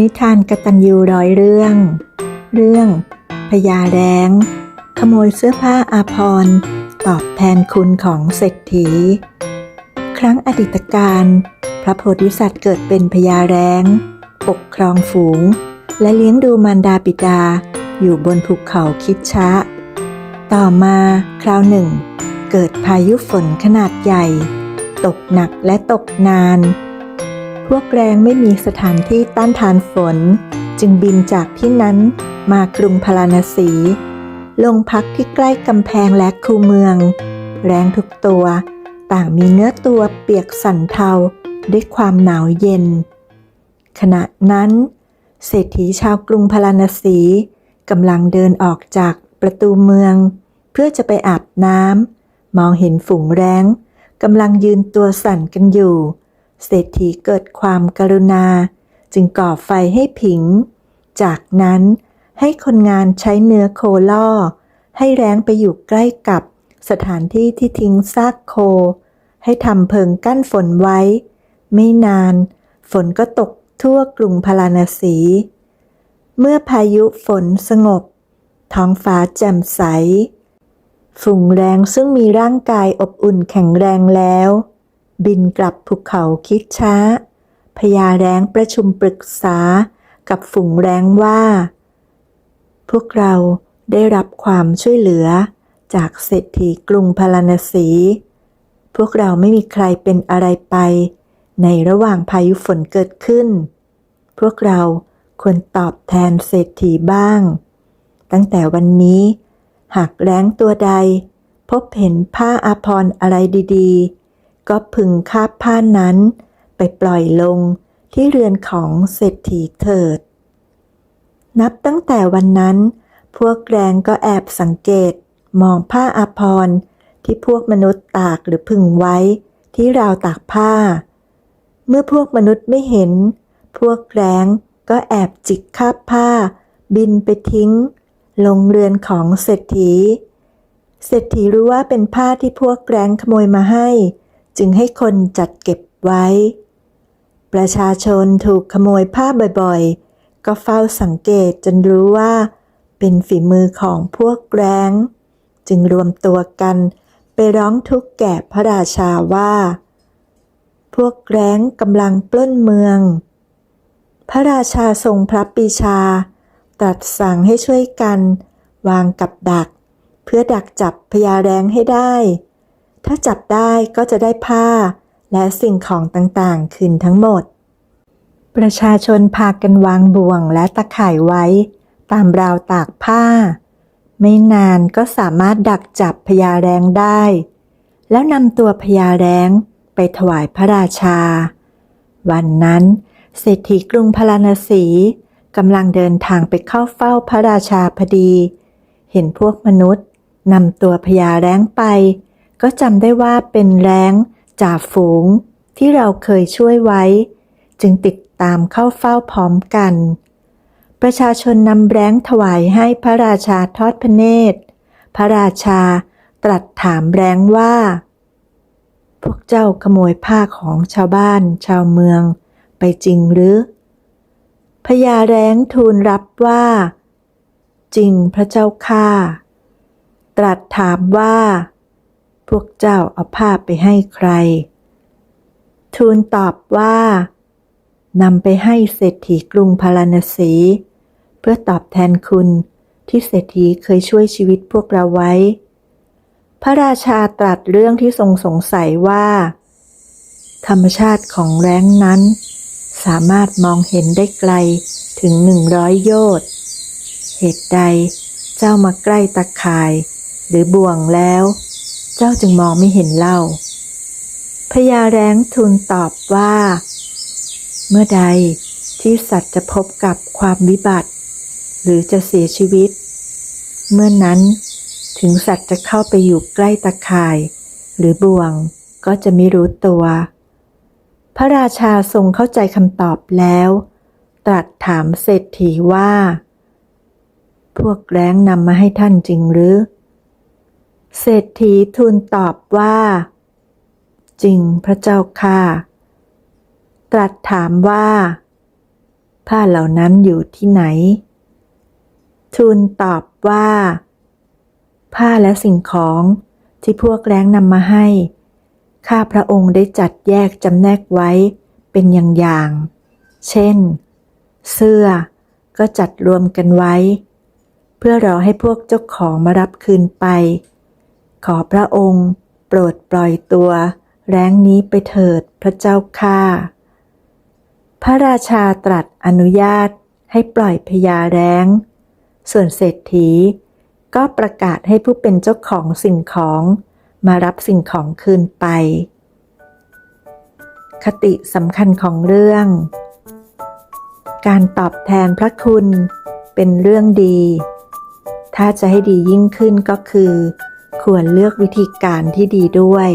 นิทานกตัญญูร้อยเรื่อง เรื่องพญาแร้ง ขโมยเสื้อผ้าอาภรณ์ตอบแทนคุณของเศรษฐี ครั้งอดีตการ พระโพธิสัตว์เกิดเป็นพญาแร้ง ปกครองฝูง และเลี้ยงดูมารดาบิดา อยู่บนภูเขาคิดชะ ต่อมาคราวหนึ่ง เกิดพายุฝนขนาดใหญ่ ตกหนักและตกนาน วกแรงไม่มีสถานที่ต้านทานฝน จึงบินจากที่นั้นมากรุงพาราณสี ลงพักที่ใกล้กำแพงและคูเมือง แรงทุกตัว ต่างมีเนื้อตัวเปียกสั่นเทาด้วยความหนาวเย็น ขณะนั้น เศรษฐีชาวกรุงพาราณสีกำลังเดินออกจากประตูเมือง เพื่อจะไปอาบน้ำมองเห็นฝูงแร้งกำลังยืนตัวสั่นกันอยู่ เศรษฐีเกิดความกรุณา จึงก่อไฟให้ผิง จากนั้นให้คนงานใช้เนื้อโคล่อ ให้แร้งไปอยู่ใกล้กับสถานที่ที่ทิ้งซากโค ให้ทำเพิงกั้นฝนไว้ ไม่นาน ฝนก็ตกทั่วกรุงพาราณสี เมื่อพายุฝนสงบ ท้องฟ้าแจ่มใสฝูงแรงซึ่งมีร่างกายอบอุ่นแข็งแรงแล้ว บินกลับภูเขาคิดช้า พญาแร้งประชุมปรึกษากับฝูงแร้งว่า พวกเราได้รับความช่วยเหลือจากเศรษฐีกรุงพาราณสี พวกเราไม่มีใครเป็นอะไรไป ในระหว่างพายุฝนเกิดขึ้น พวกเราควรตอบแทนเศรษฐีบ้าง ตั้งแต่วันนี้ หากแร้งตัวใด พบเห็นผ้าอาภรณ์อะไรดีๆ ก็พึงคาบผ้านั้น ไปปล่อยลงที่เรือนของเศรษฐีเถิด นับตั้งแต่วันนั้น พวกแรงก็แอบสังเกตมองผ้าอาภรณ์ที่พวกมนุษย์ตากหรือพึงไว้ที่ราวตากผ้า เมื่อพวกมนุษย์ไม่เห็น พวกแรงก็แอบจิกคาบผ้า บินไปทิ้ง ลงเรือนของเศรษฐี เศรษฐีรู้ว่าเป็นผ้าที่พวกแรงขโมยมาให้ จึงให้คนจัดเก็บไว้ ประชาชนถูกขโมยผ้าบ่อยๆ ก็เฝ้าสังเกตจนรู้ว่า เป็นฝีมือของพวกแรงจึงรวมตัวกันไปร้องทุกข์แก่พระราชาว่า พวกแรงกำลังปล้นเมือง พระราชาทรงพระปีชา ตรัสสั่งให้ช่วยกัน วางกับดัก เพื่อดักจับพญาแรงให้ได้ ถ้าจับได้ก็จะได้ผ้า และสิ่งของต่างๆ คืนทั้งหมด ประชาชนพากันวางบ่วงและตะข่ายไว้ ตามราวตากผ้า ไม่นานก็สามารถดักจับพญาแรงได้ แล้วนำตัวพญาแรงไปถวายพระราชา วันนั้นเศรษฐีกรุงพาราณสีกำลังเดินทางไปเข้าเฝ้าพระราชาพอดี เห็นพวกมนุษย์นำตัวพญาแร้งไป ก็จำได้ว่าเป็นแร้งจ่าฝูงที่เราเคยช่วยไว้ จึงติดตามเข้าเฝ้าพร้อมกัน ประชาชนนำแร้งถวายให้พระราชาทอดพระเนตร พระราชาตรัสถามแร้งว่า พวกเจ้าขโมยผ้าของชาวบ้านชาวเมืองไปจริงหรือพญาแร้งทูลรับว่า จริงพระเจ้าข้าตรัสถามว่า วกเจ้าเอาผ้าไปให้ใคร ทูลตอบว่านำไปให้เศรษฐีกรุงพาราณสี เพื่อตอบแทนคุณที่เศรษฐีเคยช่วยชีวิตพวกเราไว้ พระราชาตรัสเรื่องที่ทรงสงสัยว่า ธรรมชาติของแร้งนั้น สามารถมองเห็นได้ไกลถึงหนึ่งร้อยโยชน์ เหตุใดเจ้ามาใกล้ตะข่าย หรือบ่วงแล้ว จ้าจึงมองไม่เห็นเล่าพญาแร้งทูลตอบว่า เมื่อใดที่สัตว์จะพบกับความวิบัติ หรือจะเสียชีวิต เมื่อนั้นถึงสัตว์จะเข้าไปอยู่ใกล้ตะข่าย หรือบ่วงก็จะไม่รู้ตัว พระราชาทรงเข้าใจคำตอบแล้ว ตรัสถามเศรษฐีว่า พวกแร้งนำมาให้ท่านจริงหรือ เศรษฐีทูลตอบว่า จริงพระเจ้าค่ะ ตรัสถามว่าผ้าเหล่านั้นอยู่ที่ไหน ทูลตอบว่า ผ้าและสิ่งของที่พวกแรงนำมาให้ ข้าพระองค์ได้จัดแยกจำแนกไว้เป็นอย่างๆ เช่น เสื้อก็จัดรวมกันไว้ เพื่อรอให้พวกเจ้าของมารับคืนไป ขอพระองค์ โปรดปล่อยตัว แร้งนี้ไปเถิดพระเจ้าข้าพระราชาตรัสอนุญาตให้ปล่อยพญาแร้ง ส่วนเศรษฐี ก็ประกาศให้ผู้เป็นเจ้าของสิ่งของมารับสิ่งของคืนไป คติสำคัญของเรื่อง การตอบแทนพระคุณเป็นเรื่องดี ถ้าจะให้ดียิ่งขึ้นก็คือ ควรเลือกวิธีการที่ดีด้วย